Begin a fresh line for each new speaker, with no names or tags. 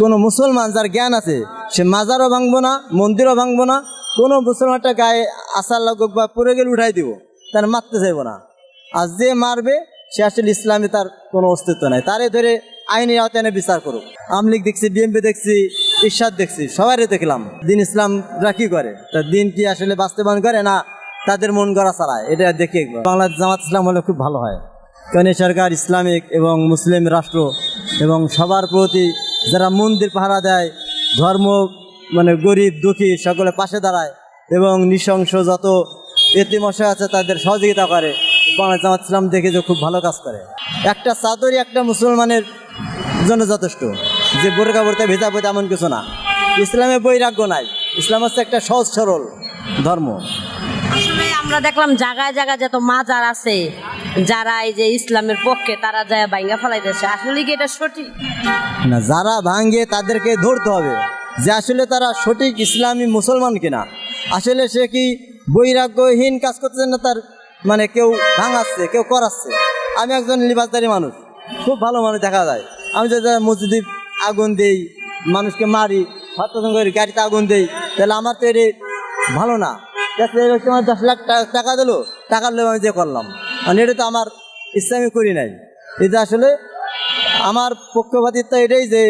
কোনো মুসলমান যার জ্ঞান আছে, সে মাজারও ভাঙবো না, মন্দিরও ভাঙবো না, কোনো মুসলমানটা গায়ে আসার লাগুক বা পড়ে গেলে উঠাই দিব, তার মারতে চাইব না। আর যে মারবে, সে আসলে ইসলামে তার কোনো অস্তিত্ব নাই। তারে ধরে আইনি আওতায় এনে বিচার করুক। আমলিগ দেখছি বিএমপি দেখছি, ইরশাদ দেখছি সবারই দেখলাম, দিন ইসলামরা কি করে? তা দিন কি আসলে বাস্তবায়ন করে না তাদের মন গড়া চালায় এটা দেখি বাংলাদেশ জামাত ইসলাম হলে খুব ভালো হয়। কারণ সরকার ইসলামিক এবং মুসলিম রাষ্ট্র এবং সবার প্রতি যারা মন্দির পাহারা দেয়, ধর্ম মানে গরিব, দুঃখী, সকলে পাশে দাঁড়ায় এবং নৃশংস যত এতিমশা আছে তাদের সহযোগিতা করে। বাংলাদেশ জামাত ইসলাম দেখে যে খুব ভালো কাজ করে। একটা চাদরই একটা মুসলমানের জন্য যথেষ্ট, যে বোরকা বোরকা ভেজা পড়তে এমন কিছু না। ইসলামে বৈরাগ্য নাই। ইসলাম হচ্ছে একটা সহজ সরল ধর্ম।
আমরা দেখলাম জায়গায় জায়গায় যত মাজার আছে যারা এই যে ইসলামের পক্ষে, তারা যায় বাইঙ্গা ফেলাইতেছে। আসলে কি এটা সঠিক?
না, যারা ভাঙ্গে তাদেরকে ধরতে হবে যে আসলে তারা সঠিক ইসলামী মুসলমান কিনা। আসলে সে কি বৈরাগ্যহীন কাজ করতেছে না তার মানে কেউ ভাঙাচ্ছে, কেউ করাচ্ছে? আমি একজন লিবাসদারি মানুষ, খুব ভালো মানুষ দেখা যায়। আমি যদি মসজিদে আগুন দেই, মানুষকে মারি হত্যা করি, গাড়িতে আগুন দেই, তাহলে আমার তো এটা ভালো না। দশ লাখ টা- টাকা দিলো, টাকার লোভ আমি যে করলাম। মানে এটা তো আমার ইসলামী করি নাই। এটা আসলে আমার পক্ষপাতিত্ব এটাই যে